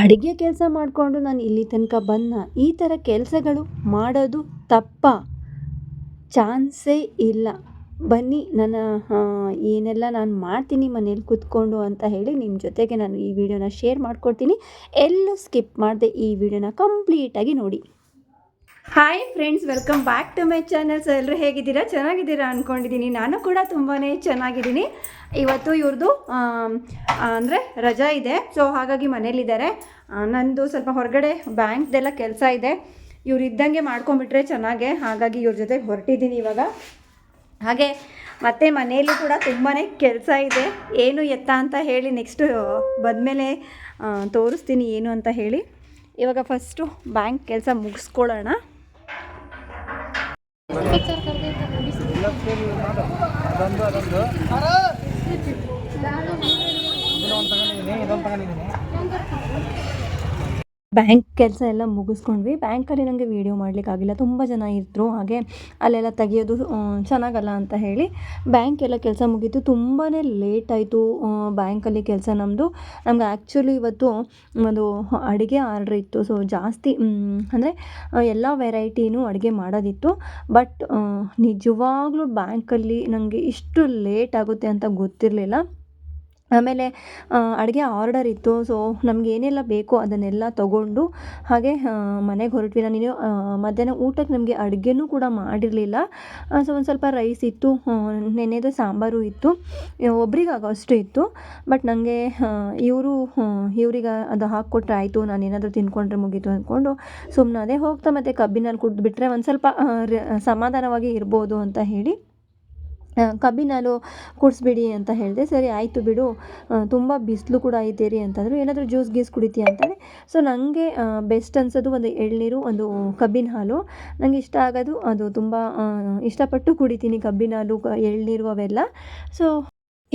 ಅಡುಗೆ ಕೆಲಸ ಮಾಡಿಕೊಂಡು ನಾನು ಇಲ್ಲಿ ತನಕ ಬಂದ ಈ ಥರ ಕೆಲಸಗಳು ಮಾಡೋದು ತಪ್ಪ. ಚಾನ್ಸೇ ಇಲ್ಲ. ಬನ್ನಿ, ನನ್ನ ಏನೆಲ್ಲ ನಾನು ಮಾಡ್ತೀನಿ ಮನೇಲಿ ಕೂತ್ಕೊಂಡು ಅಂತ ಹೇಳಿ ನಿಮ್ಮ ಜೊತೆಗೆ ನಾನು ಈ ವಿಡಿಯೋನ ಶೇರ್ ಮಾಡ್ಕೊಡ್ತೀನಿ. ಎಲ್ಲೂ ಸ್ಕಿಪ್ ಮಾಡದೆ ಈ ವಿಡಿಯೋನ ಕಂಪ್ಲೀಟಾಗಿ ನೋಡಿ. Hi friends welcome back to my channels ಎಲ್ಲರೂ ಹೇಗಿದ್ದೀರಾ? ಚೆನ್ನಾಗಿದ್ದೀರಾ ಅಂದ್ಕೊಂಡಿದ್ದೀನಿ ನಾನು ಕೂಡ ತುಂಬಾ ಚೆನ್ನಾಗಿದ್ದೀನಿ. ಇವತ್ತು ಇವ್ರದ್ದು ಅಂದರೆ ರಜಾ ಇದೆ. ಸೊ ಹಾಗಾಗಿ ಮನೇಲಿದ್ದಾರೆ. ನಂದು ಸ್ವಲ್ಪ ಹೊರಗಡೆ ಬ್ಯಾಂಕ್ದೆಲ್ಲ ಕೆಲಸ ಇದೆ. ಇವ್ರು ಇದ್ದಂಗೆ ಮಾಡ್ಕೊಂಬಿಟ್ರೆ ಚೆನ್ನಾಗೆ. ಹಾಗಾಗಿ ಇವ್ರ ಜೊತೆ ಹೊರಟಿದ್ದೀನಿ ಇವಾಗ. ಹಾಗೆ ಮತ್ತೆ ಮನೆಯಲ್ಲಿ ಕೂಡ ತುಂಬಾ ಕೆಲಸ ಇದೆ. ಏನು ಎತ್ತ ಅಂತ ಹೇಳಿ ನೆಕ್ಸ್ಟು ಬಂದಮೇಲೆ ತೋರಿಸ್ತೀನಿ ಏನು ಅಂತ ಹೇಳಿ. ಇವಾಗ ಫಸ್ಟು ಬ್ಯಾಂಕ್ ಕೆಲಸ ಮುಗಿಸ್ಕೊಳ್ಳೋಣ. ಇದೊಂದು ತಗೊಂಡಿದ್ದೀನಿ ಇದೊಂದು ತಗೊಂಡಿದ್ದೀನಿ ಬ್ಯಾಂಕ್ ಕೆಲಸ ಎಲ್ಲ ಮುಗಿಸ್ಕೊಂಡ್ವಿ. ಬ್ಯಾಂಕಲ್ಲಿ ನನಗೆ ವೀಡಿಯೋ ಮಾಡಲಿಕ್ಕಾಗಿಲ್ಲ ತುಂಬ ಜನ ಇದ್ದರು ಹಾಗೆ ಅಲ್ಲೆಲ್ಲ ತೆಗಿಯೋದು ಚೆನ್ನಾಗಲ್ಲ ಅಂತ ಹೇಳಿ ಬ್ಯಾಂಕ್ ಎಲ್ಲ ಕೆಲಸ ಮುಗೀತು. ತುಂಬಾ ಲೇಟ್ ಆಯಿತು ಬ್ಯಾಂಕಲ್ಲಿ ಕೆಲಸ ನಮ್ಮದು ನಮ್ಗೆ ಆ್ಯಕ್ಚುಲಿ ಇವತ್ತು ಒಂದು ಅಡುಗೆ ಆರ್ಡ್ರ್ ಇತ್ತು. ಸೊ ಜಾಸ್ತಿ ಅಂದರೆ ಎಲ್ಲ ವೆರೈಟಿನೂ ಅಡುಗೆ ಮಾಡೋದಿತ್ತು. ಬಟ್ ನಿಜವಾಗ್ಲೂ ಬ್ಯಾಂಕಲ್ಲಿ ನನಗೆ ಇಷ್ಟು ಲೇಟ್ ಆಗುತ್ತೆ ಅಂತ ಗೊತ್ತಿರಲಿಲ್ಲ. ಆಮೇಲೆ ಅಡುಗೆ ಆರ್ಡರ್ ಇತ್ತು. ಸೊ ನಮ್ಗೆ ಏನೆಲ್ಲ ಬೇಕೋ ಅದನ್ನೆಲ್ಲ ತೊಗೊಂಡು ಹಾಗೆ ಮನೆಗೆ ಹೊರಟ್ವಿ. ನಾನು ಇನ್ನು, ಮಧ್ಯಾಹ್ನ ಊಟಕ್ಕೆ ನಮಗೆ ಅಡುಗೆನೂ ಕೂಡ ಮಾಡಿರಲಿಲ್ಲ. ಸೊ ಒಂದು ಸ್ವಲ್ಪ ರೈಸ್ ಇತ್ತು ನೆನೆದು ಸಾಂಬಾರು ಇತ್ತು. ಒಬ್ರಿಗಾಗೋ ಅಷ್ಟು ಇತ್ತು. ಬಟ್ ನನಗೆ ಇವರು ಇವ್ರಿಗೆ ಅದು ಹಾಕ್ಕೊಟ್ರೆ ಆಯಿತು. ನಾನು ಏನಾದರೂ ತಿನ್ಕೊಂಡ್ರೆ ಮುಗೀತು ಅಂದ್ಕೊಂಡು ಸುಮ್ಮನೆ ಅದೇ ಹೋಗ್ತಾ ಮತ್ತು ಕಬ್ಬಿನಲ್ಲಿ ಕುಡಿದ್ಬಿಟ್ರೆ ಒಂದು ಸ್ವಲ್ಪ ಸಮಾಧಾನವಾಗಿ ಇರ್ಬೋದು ಅಂತ ಹೇಳಿ ಕಬ್ಬಿನ ಹಾಲು ಕುಡಿಸ್ಬಿಡಿ ಅಂತ ಹೇಳಿದೆ. ಸರಿ, ಆಯಿತು ಬಿಡು. ತುಂಬ ಬಿಸಿಲು ಕೂಡ ಐತೆ ರೀ ಅಂತಂದರು. ಏನಾದರೂ ಜ್ಯೂಸ್ ಗೀಸ್ ಕುಡಿತೀಯ ಅಂತಾನೆ. ಸೊ ನನಗೆ ಬೆಸ್ಟ್ ಅನ್ಸೋದು ಒಂದು ಎಳ್ನೀರು, ಒಂದು ಕಬ್ಬಿನ ಹಾಲು. ನನಗೆ ಇಷ್ಟ ಆಗೋದು ಅದು ತುಂಬ ಇಷ್ಟಪಟ್ಟು ಕುಡಿತೀನಿ ಕಬ್ಬಿನ ಹಾಲು ಎಳ್ನೀರು ಅವೆಲ್ಲ. ಸೊ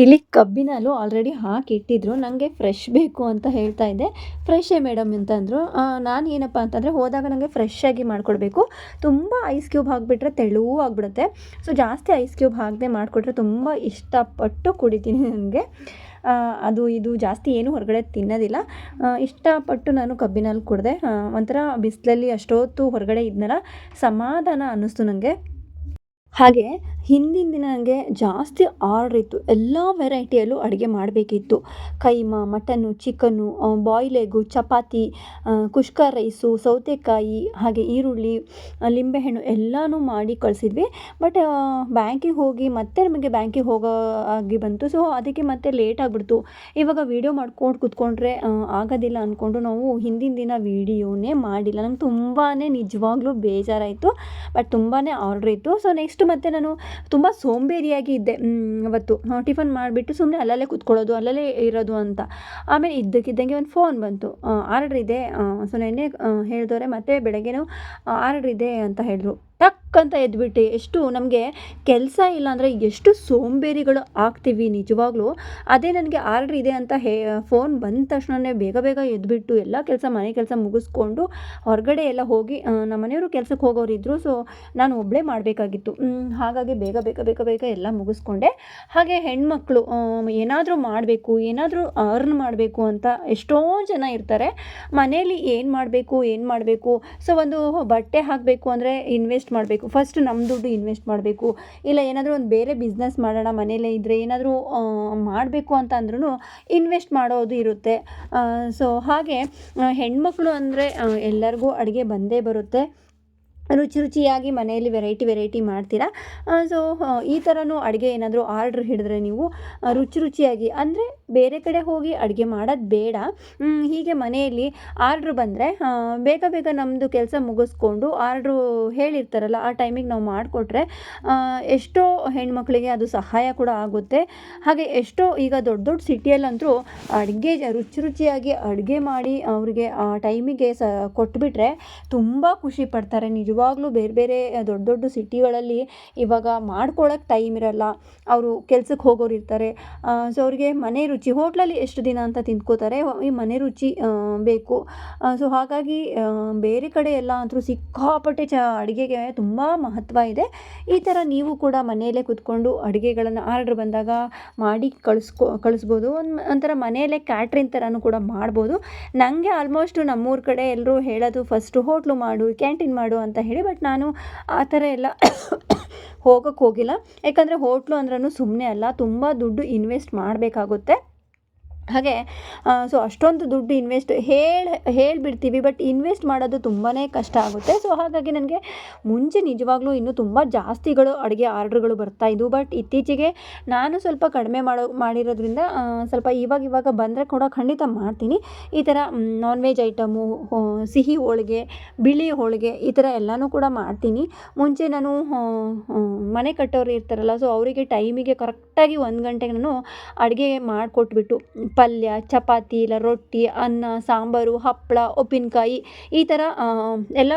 ಇಲ್ಲಿ ಕಬ್ಬಿನ ಹಾಲು ಆಲ್ರೆಡಿ ಹಾಕಿ ಇಟ್ಟಿದ್ರು ನನಗೆ ಫ್ರೆಶ್ ಬೇಕು ಅಂತ ಹೇಳ್ತಾ ಇದ್ದೆ. ಫ್ರೆಶೇ ಮೇಡಮ್ ಅಂತಂದರು. ನಾನು ಏನಪ್ಪ ಅಂತಂದರೆ ಹೋದಾಗ ನನಗೆ ಫ್ರೆಶ್ ಮಾಡಿಕೊಡ್ಬೇಕು. ತುಂಬ ಐಸ್ ಕ್ಯೂಬ್ ಹಾಕಿಬಿಟ್ರೆ ತೆಳುವು ಆಗಿಬಿಡುತ್ತೆ. ಸೊ ಜಾಸ್ತಿ ಐಸ್ ಕ್ಯೂಬ್ ಹಾಕದೆ ಮಾಡಿಕೊಟ್ರೆ ತುಂಬ ಇಷ್ಟಪಟ್ಟು ಕುಡಿತೀನಿ ನನಗೆ ಅದು ಇದು ಜಾಸ್ತಿ ಏನು ಹೊರಗಡೆ ತಿನ್ನೋದಿಲ್ಲ. ಇಷ್ಟಪಟ್ಟು ನಾನು ಕಬ್ಬಿನಲ್ಲಿ ಕುಡಿದೆ. ಒಂಥರ ಬಿಸಿಲಲ್ಲಿ ಅಷ್ಟೊತ್ತು ಹೊರಗಡೆ ಇದ್ನಲ್ಲ, ಸಮಾಧಾನ ಅನ್ನಿಸ್ತು ನನಗೆ ಹಾಗೆ ಹಿಂದಿನ ದಿನ ನನಗೆ ಜಾಸ್ತಿ ಆರ್ಡ್ರ್ ಇತ್ತು ಎಲ್ಲ ವೆರೈಟಿಯಲ್ಲೂ ಅಡುಗೆ ಮಾಡಬೇಕಿತ್ತು. Keema, mutton chicken boil egg chapati kushka rice ಸೌತೆಕಾಯಿ, ಹಾಗೆ ಈರುಳ್ಳಿ ಲಿಂಬೆಹಣ್ಣು ಎಲ್ಲನೂ ಮಾಡಿ ಕಳಿಸಿದ್ವಿ. ಬಟ್ ಬ್ಯಾಂಕಿಗೆ ಹೋಗಿ ಮತ್ತೆ ನಮಗೆ ಬ್ಯಾಂಕಿಗೆ ಹೋಗೋ ಆಗಿ ಬಂತು. ಸೊ ಅದಕ್ಕೆ ಮತ್ತೆ ಲೇಟ್ ಆಗಿಬಿಡ್ತು. ಇವಾಗ ವೀಡಿಯೋ ಮಾಡ್ಕೊಂಡು ಕೂತ್ಕೊಂಡ್ರೆ ಆಗೋದಿಲ್ಲ ಅಂದ್ಕೊಂಡು ನಾವು ಹಿಂದಿನ ದಿನ ವೀಡಿಯೋನೇ ಮಾಡಿಲ್ಲ. ನಂಗೆ ತುಂಬಾ ನಿಜವಾಗ್ಲೂ ಬೇಜಾರಾಯಿತು. ಬಟ್ ತುಂಬಾ ಆರ್ಡ್ರ್ ಇತ್ತು ಸೊ ನೆಕ್ಸ್ಟ್ ಮತ್ತೆ ನಾನು ತುಂಬ ಸೋಂಬೇರಿಯಾಗಿ ಇದ್ದೆ. ಅವತ್ತು ಟಿಫನ್ ಮಾಡಿಬಿಟ್ಟು ಸುಮ್ಮನೆ ಅಲ್ಲಲ್ಲೇ ಕೂತ್ಕೊಳ್ಳೋದು, ಅಲ್ಲಲ್ಲೇ ಇರೋದು ಅಂತ. ಆಮೇಲೆ ಇದ್ದಕ್ಕಿದ್ದಂಗೆ ಒಂದು ಫೋನ್ ಬಂತು. ಆರ್ಡ್ರ್ ಇದೆ. ಸೊ ನೆನ್ನೆ ಹೇಳಿದವ್ರೆ, ಮತ್ತೆ ಬೆಳಗ್ಗೆನೂ ಆರ್ಡ್ರ್ ಇದೆ ಅಂತ ಹೇಳಿದ್ರು. ಟಕ್! ಅಂತ ಎದ್ಬಿಟ್ಟು ಎಷ್ಟು ನಮಗೆ ಕೆಲಸ ಇಲ್ಲ ಅಂದರೆ ಎಷ್ಟು ಸೋಂಬೇರಿಗಳು ಆಗ್ತೀವಿ ನಿಜವಾಗ್ಲೂ. ಅದೇ ನನಗೆ ಆರ್ಡ್ರ್ ಇದೆ ಅಂತ ಹೇ, ಫೋನ್ ಬಂದ ತಕ್ಷಣವೇ ಬೇಗ ಬೇಗ ಎದ್ಬಿಟ್ಟು ಎಲ್ಲ ಕೆಲಸ, ಮನೆ ಕೆಲಸ ಮುಗಿಸ್ಕೊಂಡು ಹೊರಗಡೆ ಎಲ್ಲ ಹೋಗಿ ನಮ್ಮ ಮನೆಯವರು ಕೆಲಸಕ್ಕೆ ಹೋಗೋರಿದ್ರು ಸೊ ನಾನು ಒಬ್ಬಳೇ ಮಾಡಬೇಕಾಗಿತ್ತು. ಹಾಗಾಗಿ ಬೇಗ ಬೇಗ ಬೇಗ ಬೇಗ ಎಲ್ಲ ಮುಗಿಸ್ಕೊಂಡೆ. ಹಾಗೆ ಹೆಣ್ಮಕ್ಳು ಏನಾದರೂ ಮಾಡಬೇಕು, ಏನಾದರೂ ಅರ್ನ್ ಮಾಡಬೇಕು ಅಂತ ಎಷ್ಟೋ ಜನ ಇರ್ತಾರೆ. ಮನೆಯಲ್ಲಿ ಏನು ಮಾಡಬೇಕು ಏನು ಮಾಡಬೇಕು? ಸೊ ಒಂದು ಬಟ್ಟೆ ಹಾಕಬೇಕು ಅಂದರೆ ಇನ್ವೆಸ್ಟ್ ಮಾಡಬೇಕು. ಫಸ್ಟ್ ನಮ್ಮ ದುಡ್ಡು ಇನ್ವೆಸ್ಟ್ ಮಾಡಬೇಕು. ಇಲ್ಲ, ಏನಾದರೂ ಒಂದು ಬೇರೆ ಬಿಸ್ನೆಸ್ ಮಾಡೋಣ ಮನೇಲೇ ಇದ್ದರೆ ಏನಾದರೂ ಮಾಡಬೇಕು ಅಂತ ಅಂದ್ರೂ ಇನ್ವೆಸ್ಟ್ ಮಾಡೋದು ಇರುತ್ತೆ. ಸೊ ಹಾಗೆ ಹೆಣ್ಮಕ್ಳು ಅಂದರೆ ಎಲ್ಲರಿಗೂ ಅಡುಗೆ ಬಂದೇ ಬರುತ್ತೆ. ರುಚಿ ರುಚಿಯಾಗಿ ಮನೆಯಲ್ಲಿ ವೆರೈಟಿ ವೆರೈಟಿ ಮಾಡ್ತೀರಾ? ಸೊ ಈ ಥರನೂ ಅಡುಗೆ ಏನಾದರೂ ಆರ್ಡ್ರ್ ಹಿಡಿದ್ರೆ ನೀವು ರುಚಿ ರುಚಿಯಾಗಿ, ಅಂದರೆ ಬೇರೆ ಕಡೆ ಹೋಗಿ ಅಡುಗೆ ಮಾಡೋದು ಬೇಡ. ಹೀಗೆ ಮನೆಯಲ್ಲಿ ಆರ್ಡ್ರ್ ಬಂದರೆ ಬೇಗ ಬೇಗ ನಮ್ಮದು ಕೆಲಸ ಮುಗಿಸ್ಕೊಂಡು ಆರ್ಡ್ರು ಹೇಳಿರ್ತಾರಲ್ಲ, ಆ ಟೈಮಿಗೆ ನಾವು ಮಾಡಿಕೊಟ್ರೆ ಎಷ್ಟೋ ಹೆಣ್ಮಕ್ಳಿಗೆ ಅದು ಸಹಾಯ ಕೂಡ ಆಗುತ್ತೆ. ಹಾಗೆ ಎಷ್ಟೋ ಈಗ ದೊಡ್ಡ ದೊಡ್ಡ ಸಿಟಿಯಲ್ಲಂತೂ ಅಡುಗೆ ರುಚಿ ರುಚಿಯಾಗಿ ಅಡುಗೆ ಮಾಡಿ ಅವರಿಗೆ ಆ ಟೈಮಿಗೆ ಸ, ಕೊಟ್ಬಿಟ್ರೆ ತುಂಬ ಖುಷಿ ಪಡ್ತಾರೆ. ನಿಜವಾಗ್ಲೂ ಬೇರೆ ಬೇರೆ ದೊಡ್ಡ ದೊಡ್ಡ ಸಿಟಿಗಳಲ್ಲಿ ಇವಾಗ ಮಾಡ್ಕೊಳಕ್ಕೆ ಟೈಮ್ ಇರಲ್ಲ. ಅವರು ಕೆಲ್ಸಕ್ಕೆ ಹೋಗೋರು ಇರ್ತಾರೆ ಸೊ ಅವ್ರಿಗೆ ಮನೆ ಹೋಟ್ಲಲ್ಲಿ ಎಷ್ಟು ದಿನ ಅಂತ ತಿಂದ್ಕೋತಾರೆ, ಈ ಮನೆ ರುಚಿ ಬೇಕು. ಸೊ ಹಾಗಾಗಿ ಬೇರೆ ಕಡೆ ಎಲ್ಲ ಅಂತೂ ಸಿಕ್ಕಾಪಟ್ಟೆ ಚ, ಅಡುಗೆಗೆ ತುಂಬ ಮಹತ್ವ ಇದೆ. ಈ ಥರ ನೀವು ಕೂಡ ಮನೆಯಲ್ಲೇ ಕೂತ್ಕೊಂಡು ಅಡುಗೆಗಳನ್ನು ಆರ್ಡ್ರ್ ಬಂದಾಗ ಮಾಡಿ ಕಳಿಸ್ಕೊ, ಕಳಿಸ್ಬೋದು. ಒಂದು, ಒಂಥರ ಮನೆಯಲ್ಲೇ ಕ್ಯಾಟ್ರಿನ್ ಥರನೂ ಕೂಡ ಮಾಡ್ಬೋದು. ನನಗೆ ಆಲ್ಮೋಸ್ಟು ನಮ್ಮೂರ ಕಡೆ ಎಲ್ಲರೂ ಹೇಳೋದು ಫಸ್ಟು ಹೋಟ್ಲು ಮಾಡು, ಕ್ಯಾಂಟೀನ್ ಮಾಡು ಅಂತ ಹೇಳಿ, ಬಟ್ ನಾನು ಆ ಥರ ಎಲ್ಲ ಹೋಗೋಕ್ಕೆ ಹೋಗಿಲ್ಲ. ಯಾಕಂದರೆ ಹೋಟ್ಲು ಅಂದ್ರೂ ಸುಮ್ಮನೆ ಅಲ್ಲ ತುಂಬ ದುಡ್ಡು ಇನ್ವೆಸ್ಟ್ ಮಾಡಬೇಕಾಗುತ್ತೆ. ಹಾಗೆ ಸೊ ಅಷ್ಟೊಂದು ದುಡ್ಡು ಇನ್ವೆಸ್ಟ್ ಹೇಳಿ, ಹೇಳಿಬಿಡ್ತೀವಿ ಬಟ್ ಇನ್ವೆಸ್ಟ್ ಮಾಡೋದು ತುಂಬಾ ಕಷ್ಟ ಆಗುತ್ತೆ. ಸೊ ಹಾಗಾಗಿ ನನಗೆ ಮುಂಚೆ ನಿಜವಾಗ್ಲೂ ಇನ್ನೂ ತುಂಬ ಜಾಸ್ತಿಗಳು ಅಡುಗೆ ಆರ್ಡ್ರ್ಗಳು ಬರ್ತಾಯಿದ್ವು ಬಟ್ ಇತ್ತೀಚೆಗೆ ನಾನು ಸ್ವಲ್ಪ ಕಡಿಮೆ ಮಾಡೋ, ಮಾಡಿರೋದ್ರಿಂದ ಸ್ವಲ್ಪ ಇವಾಗ ಇವಾಗ ಬಂದರೆ ಕೂಡ ಖಂಡಿತ ಮಾಡ್ತೀನಿ. ಈ ಥರ ನಾನ್ ವೆಜ್ ಐಟಮು ಸಿಹಿ ಹೋಳಿಗೆ, ಬಿಳಿ ಹೋಳಿಗೆ ಈ ಥರ ಎಲ್ಲನೂ ಕೂಡ ಮಾಡ್ತೀನಿ. ಮುಂಚೆ ನಾನು ಮನೆ ಕಟ್ಟೋರು ಇರ್ತಾರಲ್ಲ ಸೊ ಅವರಿಗೆ ಟೈಮಿಗೆ ಕರೆಕ್ಟಾಗಿ ಒಂದು ಗಂಟೆಗೆ ನಾನು ಅಡುಗೆ ಮಾಡಿಕೊಟ್ಬಿಟ್ಟು ಪಲ್ಯ, ಚಪಾತಿ ಇಲ್ಲ, ರೊಟ್ಟಿ, ಅನ್ನ, ಸಾಂಬಾರು, ಹಪ್ಪಳ, ಉಪ್ಪಿನಕಾಯಿ ಈ ಥರ ಎಲ್ಲ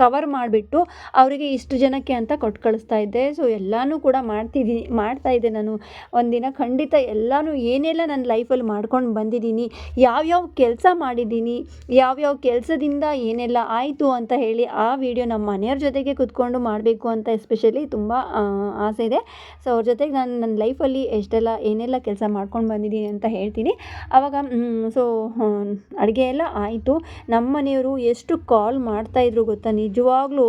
ಕವರ್ ಮಾಡಿಬಿಟ್ಟು ಅವರಿಗೆ ಇಷ್ಟು ಜನಕ್ಕೆ ಅಂತ ಕೊಟ್ಟು ಕಳಿಸ್ತಾ ಇದ್ದೆ. ಸೊ ಎಲ್ಲನೂ ಕೂಡ ಮಾಡ್ತಿದ್ದೀನಿ ಮಾಡ್ತಾ ಇದ್ದೆ ನಾನು. ಒಂದಿನ ಖಂಡಿತ ಎಲ್ಲನೂ ಏನೆಲ್ಲ ನನ್ನ ಲೈಫಲ್ಲಿ ಮಾಡ್ಕೊಂಡು ಬಂದಿದ್ದೀನಿ, ಯಾವ್ಯಾವ ಕೆಲಸ ಮಾಡಿದ್ದೀನಿ, ಯಾವ್ಯಾವ ಕೆಲಸದಿಂದ ಏನೆಲ್ಲ ಆಯಿತು ಅಂತ ಹೇಳಿ ಆ ವಿಡಿಯೋ ನಮ್ಮ ಮನೆಯವ್ರ ಜೊತೆಗೆ ಕೂತ್ಕೊಂಡು ಮಾಡಬೇಕು ಅಂತ ಎಸ್ಪೆಷಲಿ ತುಂಬ ಆಸೆ ಇದೆ. ಸೊ ಅವ್ರ ಜೊತೆಗೆ ನಾನು, ನನ್ನ ಲೈಫಲ್ಲಿ ಎಷ್ಟೆಲ್ಲ ಏನೆಲ್ಲ ಕೆಲಸ ಮಾಡ್ಕೊಂಡು ಬಂದಿದ್ದೀನಿ ಅಂತ ಹೇಳ್ತೀನಿ. ಆವಾಗ ಸೊ ಅಡುಗೆ ಎಲ್ಲ ಆಯಿತು. ನಮ್ಮ ಮನೆಯವರು ಎಷ್ಟು ಕಾಲ್ ಮಾಡ್ತಾಯಿದ್ರು ಗೊತ್ತಾ? ನಿಜವಾಗ್ಲೂ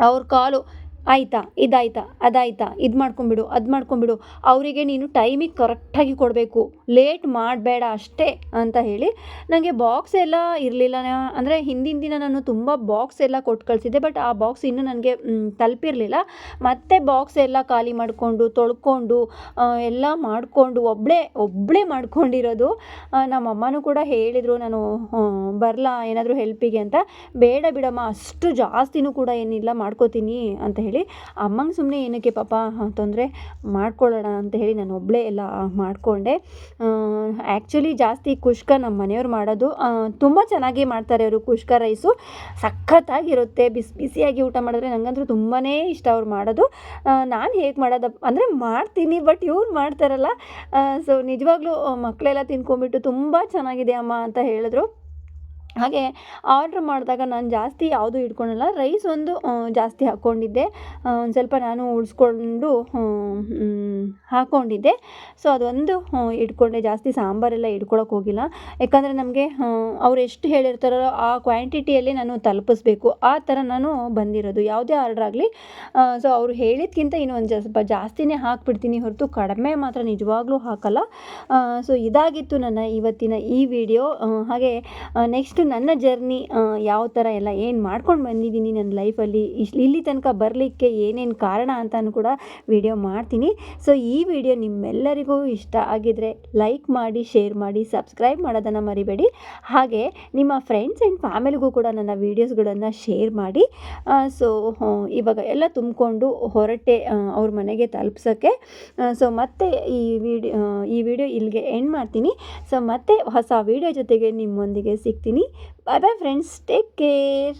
ಅವ್ರ ಕಾಲು ಆಯಿತಾ, ಇದಾಯ್ತಾ, ಅದಾಯ್ತಾ, ಇದು ಮಾಡ್ಕೊಂಬಿಡು ಅದು ಮಾಡ್ಕೊಂಬಿಡು ಅವರಿಗೆ ನೀನು ಟೈಮಿಗೆ ಕರೆಕ್ಟಾಗಿ ಕೊಡಬೇಕು. ಲೇಟ್ ಮಾಡಬೇಡ ಅಷ್ಟೇ ಅಂತ ಹೇಳಿ ನನಗೆ ಬಾಕ್ಸ್ ಎಲ್ಲ ಇರಲಿಲ್ಲ. ಅಂದರೆ ಹಿಂದಿನ ದಿನ ನಾನು ತುಂಬ ಬಾಕ್ಸ್ ಎಲ್ಲ ಕೊಟ್ಟು ಕಳಿಸಿದ್ದೆ, ಬಟ್ ಆ ಬಾಕ್ಸ್ ಇನ್ನೂ ನನಗೆ ತಲುಪಿರಲಿಲ್ಲ. ಮತ್ತೆ ಬಾಕ್ಸ್ ಎಲ್ಲ ಖಾಲಿ ಮಾಡಿಕೊಂಡು, ತೊಳ್ಕೊಂಡು ಎಲ್ಲ ಮಾಡಿಕೊಂಡು ಒಬ್ಬಳೇ ಒಬ್ಬಳೇ ಮಾಡ್ಕೊಂಡಿರೋದು. ನಮ್ಮಮ್ಮನೂ ಕೂಡ ಹೇಳಿದರು, ನಾನು ಬರಲಾ, ಏನಾದರೂ ಹೆಲ್ಪಿಗೆ ಅಂತ. ಬೇಡ ಬಿಡಮ್ಮ, ಅಷ್ಟು ಜಾಸ್ತಿನೂ ಕೂಡ ಏನಿಲ್ಲ, ಮಾಡ್ಕೋತೀನಿ ಅಂತ ಹೇಳಿ ಅಮ್ಮಂಗೆ ಸುಮ್ಮನೆ ಏನಕ್ಕೆ ಪಾಪ ತೊಂದರೆ ಮಾಡ್ಕೊಳ್ಳೋಣ ಅಂತ ಹೇಳಿ ನಾನು ಒಬ್ಬಳೇ ಎಲ್ಲ ಮಾಡಿಕೊಂಡೆ. ಆ್ಯಕ್ಚುಲಿ ಜಾಸ್ತಿ ಕುಷ್ಕ ನಮ್ಮ ಮನೆಯವ್ರು ಮಾಡೋದು ತುಂಬ ಚೆನ್ನಾಗಿ ಮಾಡ್ತಾರೆ ಅವರು ಕುಷ್ಕ ರೈಸು. ಸಖತ್ತಾಗಿರುತ್ತೆ, ಬಿಸಿ ಬಿಸಿಯಾಗಿ ಊಟ ಮಾಡಿದ್ರೆ ನನಗಂತೂ ತುಂಬಾ ಇಷ್ಟ ಅವ್ರು ಮಾಡೋದು. ನಾನು ಹೇಗೆ ಮಾಡೋದಪ್ಪ ಅಂದರೆ ಮಾಡ್ತೀನಿ ಬಟ್ ಇವ್ರು ಮಾಡ್ತಾರಲ್ಲ. ಸೊ ನಿಜವಾಗ್ಲೂ ಮಕ್ಕಳೆಲ್ಲ ತಿನ್ಕೊಂಬಿಟ್ಟು ತುಂಬ ಚೆನ್ನಾಗಿದೆ ಅಮ್ಮ ಅಂತ ಹೇಳಿದ್ರು. ಹಾಗೆ ಆರ್ಡ್ರ್ ಮಾಡಿದಾಗ ನಾನು ಜಾಸ್ತಿ ಯಾವುದೂ ಇಟ್ಕೊಳಲ್ಲ ರೈಸ್ ಒಂದು ಜಾಸ್ತಿ ಹಾಕ್ಕೊಂಡಿದ್ದೆ. ಒಂದು ಸ್ವಲ್ಪ ನಾನು ಉಳಿಸ್ಕೊಂಡು ಹಾಕ್ಕೊಂಡಿದ್ದೆ. ಸೊ ಅದೊಂದು ಇಟ್ಕೊಂಡೆ. ಜಾಸ್ತಿ ಸಾಂಬಾರೆಲ್ಲ ಇಟ್ಕೊಳಕ್ಕೆ ಹೋಗಿಲ್ಲ. ಯಾಕಂದರೆ ನಮಗೆ ಅವ್ರು ಎಷ್ಟು ಹೇಳಿರ್ತಾರೋ ಆ ಕ್ವಾಂಟಿಟಿಯಲ್ಲಿ ನಾನು ತಲುಪಿಸ್ಬೇಕು. ಆ ಥರ ನಾನು ಬಂದಿರೋದು. ಯಾವುದೇ ಆರ್ಡ್ರ್ ಆಗಲಿ ಸೊ ಅವ್ರು ಹೇಳಿದ್ಕಿಂತ ಇನ್ನೊಂದು ಸ್ವಲ್ಪ ಜಾಸ್ತಿನೇ ಹಾಕ್ಬಿಡ್ತೀನಿ ಹೊರತು ಕಡಿಮೆ ಮಾತ್ರ ನಿಜವಾಗ್ಲೂ ಹಾಕಲ್ಲ. ಸೊ ಇದಾಗಿತ್ತು ನನ್ನ ಇವತ್ತಿನ ಈ ವಿಡಿಯೋ ಹಾಗೆ ನೆಕ್ಸ್ಟ್ ನನ್ನ ಜರ್ನಿ ಯಾವ ಥರ ಎಲ್ಲ ಏನು ಮಾಡ್ಕೊಂಡು ಬಂದಿದ್ದೀನಿ ನನ್ನ ಲೈಫಲ್ಲಿ ಇಶ್ ಇಲ್ಲಿ ತನಕ ಬರಲಿಕ್ಕೆ ಏನೇನು ಕಾರಣ ಅಂತಲೂ ಕೂಡ ವಿಡಿಯೋ ಮಾಡ್ತೀನಿ. ಸೊ ಈ ವಿಡಿಯೋ ನಿಮ್ಮೆಲ್ಲರಿಗೂ ಇಷ್ಟ ಆಗಿದ್ರೆ ಲೈಕ್ ಮಾಡಿ ಶೇರ್ ಮಾಡಿ ಸಬ್ಸ್ಕ್ರೈಬ್ ಮಾಡೋದನ್ನು ಮರಿಬೇಡಿ. ಹಾಗೆ ನಿಮ್ಮ ಫ್ರೆಂಡ್ಸ್ ಆ್ಯಂಡ್ ಫ್ಯಾಮಿಲಿಗೂ ಕೂಡ ನನ್ನ ವೀಡಿಯೋಸ್ಗಳನ್ನು ಶೇರ್ ಮಾಡಿ. ಸೊ ಇವಾಗ ಎಲ್ಲ ತುಂಬಿಕೊಂಡು ಹೊರಟೆ ಅವ್ರ ಮನೆಗೆ ತಲುಪ್ಸೋಕ್ಕೆ ಸೊ ಮತ್ತೆ ಈ ವಿಡಿಯೋ ಈ ವಿಡಿಯೋ ಇಲ್ಲಿಗೆ ಎಂಡ್ ಮಾಡ್ತೀನಿ. ಸೊ ಮತ್ತೆ ಹೊಸ ವಿಡಿಯೋ ಜೊತೆಗೆ ನಿಮ್ಮೊಂದಿಗೆ ಸಿಗ್ತೀನಿ. Bye bye friends take care